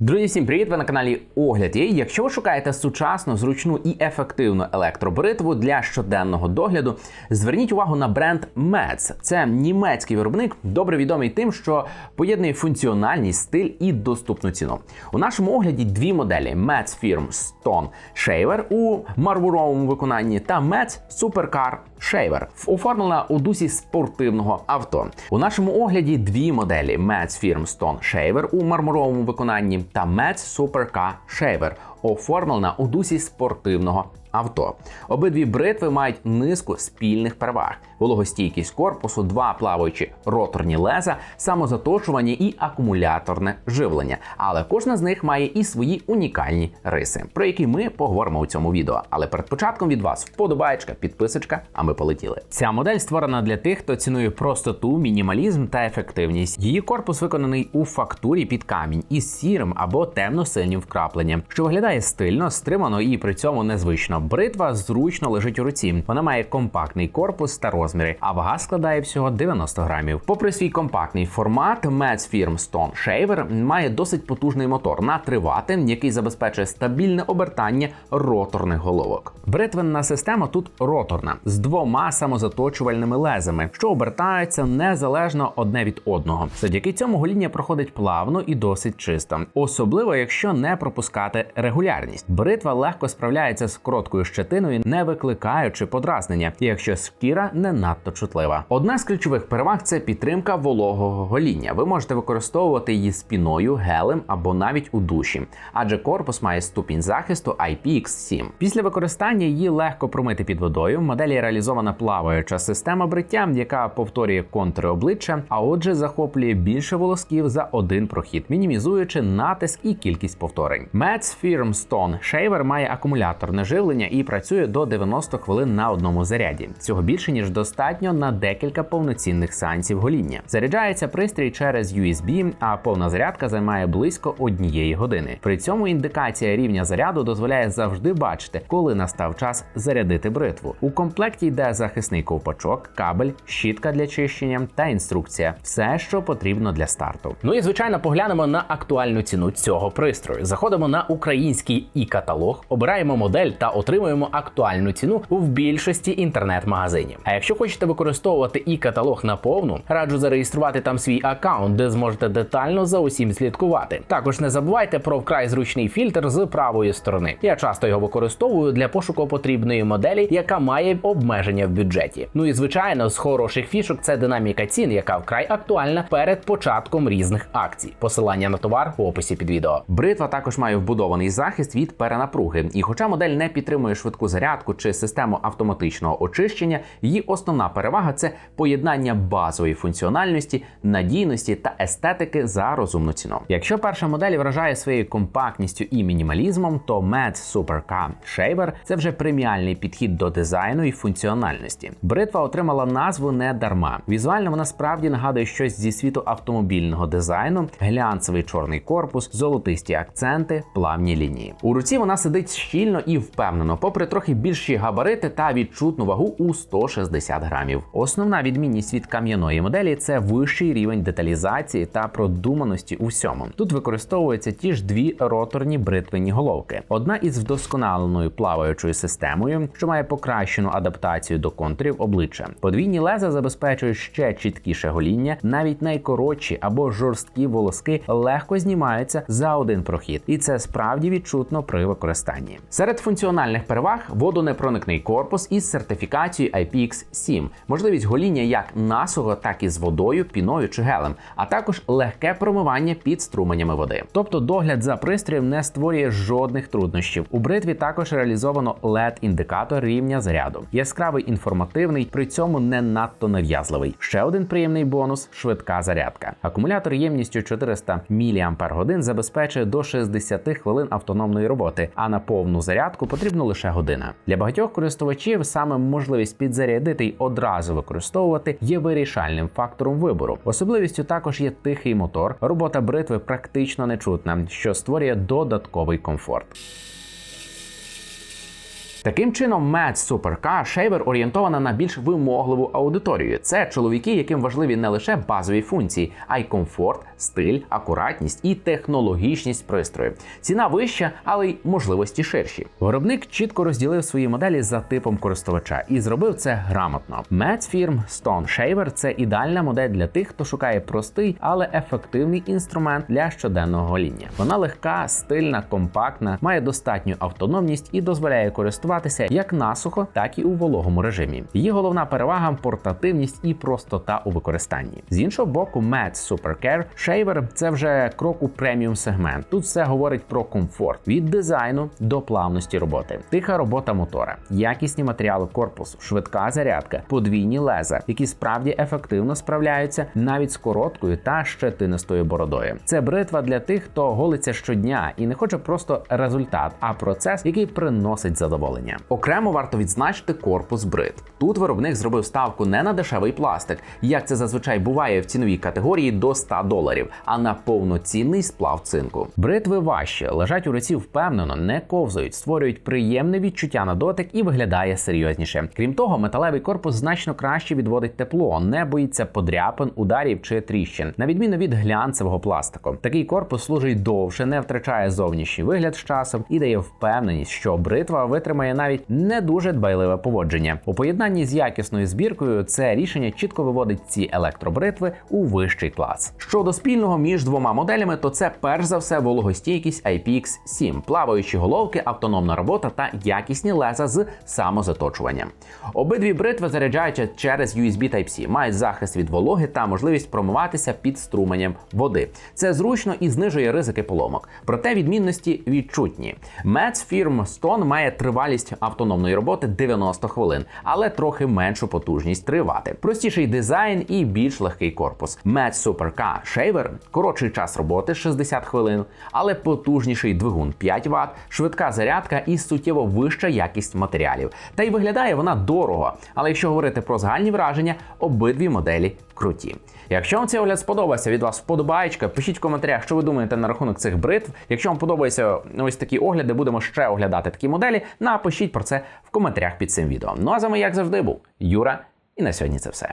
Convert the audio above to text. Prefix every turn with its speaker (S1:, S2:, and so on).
S1: Друзі, всім привіт! Ви на каналі Огляд. І якщо ви шукаєте сучасну, зручну і ефективну електробритву для щоденного догляду, зверніть увагу на бренд Metz. Це німецький виробник, добре відомий тим, що поєднує функціональність, стиль і доступну ціну. У нашому огляді дві моделі: Metz Firm Stone Shaver у мармуровому виконанні та Metz Supercar Shaver, оформлена у дусі спортивного авто. У нашому огляді дві моделі: Metz Firm Stone Shaver у мармуровому виконанні та Metz Supercar Shaver, оформлена у дусі спортивного авто. Обидві бритви мають низку спільних переваг: вологостійкість корпусу, два плаваючі роторні леза, самозаточування і акумуляторне живлення. Але кожна з них має і свої унікальні риси, про які ми поговоримо у цьому відео. Але перед початком від вас вподобаєчка, підписочка, а ми полетіли. Ця модель створена для тих, хто цінує простоту, мінімалізм та ефективність. Її корпус виконаний у фактурі під камінь із сірим або темно-синім вкрапленням, що виглядає стильно, стримано і при цьому незвично. Бритва зручно лежить у руці. Вона має компактний корпус та розміри, а вага складає всього 90 грамів. Попри свій компактний формат, Firm Stone Shaver має досить потужний мотор на 3 Вт, який забезпечує стабільне обертання роторних головок. Бритвенна система тут роторна з двома самозаточувальними лезами, що обертаються незалежно одне від одного. Завдяки цьому гоління проходить плавно і досить чисто, особливо якщо не пропускати регулярність. Бритва легко справляється з короткою щетиною, не викликаючи подразнення, якщо шкіра не надто чутлива. Одна з ключових переваг це підтримка вологого гоління. Ви можете використовувати її спіною, гелем або навіть у душі, адже корпус має ступінь захисту IPX7. Після використання її легко промити під водою. В моделі реалізована плаваюча система бриття, яка повторює контури обличчя, а отже, захоплює більше волосків за один прохід, мінімізуючи натиск і кількість повторень. Metz Firm Stone Shaver має акумуляторне живлення і працює до 90 хвилин на одному заряді. Цього більше ніж достатньо на декілька повноцінних сеансів гоління. Заряджається пристрій через USB, а повна зарядка займає близько однієї години. При цьому індикація рівня заряду дозволяє завжди бачити, коли настав час зарядити бритву. У комплекті йде захисний ковпачок, кабель, щітка для чищення та інструкція. Все, що потрібно для старту. Ну і звичайно, поглянемо на актуальну ціну цього пристрою. Заходимо на український і каталог, обираємо модель та отримуємо актуальну ціну в більшості інтернет-магазинів. А якщо хочете використовувати і каталог наповну, раджу зареєструвати там свій аккаунт, де зможете детально за усім слідкувати. Також не забувайте про вкрай зручний фільтр з правої сторони. Я часто його використовую для пошуку потрібної моделі, яка має обмеження в бюджеті. Ну і звичайно, з хороших фішок це динаміка цін, яка вкрай актуальна перед початком різних акцій. Посилання на товар в описі під відео. Бритва також має вбудований захист від перенапруги. І хоча модель не підтримує швидку зарядку чи систему автоматичного очищення, її основна перевага це поєднання базової функціональності, надійності та естетики за розумну ціну. Якщо перша модель вражає своєю компактністю і мінімалізмом, то Metz Supercar Shaver – це вже преміальний підхід до дизайну і функціональності. Бритва отримала назву не дарма. Візуально вона справді нагадує щось зі світу автомобільного дизайну, глянцевий чорний корпус, золотисті акценти, плавні лінії. У руці вона сидить щільно і впевнено, попри трохи більші габарити та відчутну вагу у 160 грамів. Основна відмінність від кам'яної моделі це вищий рівень деталізації та продуманості у всьому. Тут використовуються ті ж дві роторні бритвенні головки. Одна із вдосконаленою плаваючою системою, що має покращену адаптацію до контурів обличчя. Подвійні леза забезпечують ще чіткіше гоління, навіть найкоротші або жорсткі волоски легко знімаються за один прохід, і це справді відчутно при використанні. Серед функціональних переваг водонепроникний корпус із сертифікацією IPX7, можливість гоління як насухо, так і з водою, піною чи гелем, а також легке промивання під струменями води. Тобто догляд за пристроєм не створює жодних труднощів. У бритві також реалізовано LED-індикатор рівня заряду. Яскравий інформативний, при цьому не надто нав'язливий. Ще один приємний бонус швидка зарядка. Акумулятор ємністю 400 мАч забезпечує до 60 хвилин автономної роботи, а на повну зарядку потрібно лише година. Для багатьох користувачів саме можливість підзарядити й одразу використовувати є вирішальним фактором вибору. Особливістю також є тихий мотор. Робота бритви практично нечутна, що створює додатковий комфорт. Таким чином, Mad Supercar Shaver орієнтована на більш вимогливу аудиторію. Це чоловіки, яким важливі не лише базові функції, а й комфорт стиль, акуратність і технологічність пристрою. Ціна вища, але й можливості ширші. Виробник чітко розділив свої моделі за типом користувача і зробив це грамотно. Metz фірм Stone Shaver – це ідеальна модель для тих, хто шукає простий, але ефективний інструмент для щоденного гоління. Вона легка, стильна, компактна, має достатню автономність і дозволяє користуватися як насухо, так і у вологому режимі. Її головна перевага портативність і простота у використанні. З іншого боку, Metz Supercare Shaver – це вже крок у преміум сегмент. Тут все говорить про комфорт від дизайну до плавності роботи, тиха робота мотора, якісні матеріали корпусу, швидка зарядка, подвійні леза, які справді ефективно справляються навіть з короткою та щетинистою бородою. Це бритва для тих, хто голиться щодня і не хоче просто результат, а процес, який приносить задоволення. Окремо варто відзначити корпус брит. Тут виробник зробив ставку не на дешевий пластик, як це зазвичай буває в ціновій категорії до 100 доларів, а на повноцінний сплав цинку. Бритви важче, лежать у руці впевнено, не ковзають, створюють приємне відчуття на дотик і виглядає серйозніше. Крім того, металевий корпус значно краще відводить тепло, не боїться подряпин, ударів чи тріщин, на відміну від глянцевого пластику. Такий корпус служить довше, не втрачає зовнішній вигляд з часом і дає впевненість, що бритва витримає навіть не дуже дбайливе поводження. У поєднанні з якісною збіркою це рішення чітко виводить ці електробритви у вищий клас. Щодо спільного між двома моделями, то це перш за все вологостійкість IPX7, плаваючі головки, автономна робота та якісні леза з самозаточуванням. Обидві бритви заряджаються через USB Type-C, мають захист від вологи та можливість промиватися під струменем води. Це зручно і знижує ризики поломок. Проте відмінності відчутні. Metz фірм Stone має тривалість автономної роботи 90 хвилин, але трохи меншу потужність 3 Вт. Простіший дизайн і більш легкий корпус. Metz Super K Shaver – коротший час роботи 60 хвилин, але потужніший двигун 5 Вт, швидка зарядка і суттєво вища якість матеріалів. Та й виглядає вона дорого. Але якщо говорити про загальні враження, обидві моделі круті. Якщо вам цей огляд сподобався, від вас вподобаєчка, пишіть в коментарях, що ви думаєте на рахунок цих бритв. Якщо вам подобаються ось такі огляди, будемо ще оглядати такі моделі. Напишіть про це в коментарях під цим відео. Ну а з вами, як завжди, був Юра, і на сьогодні це все.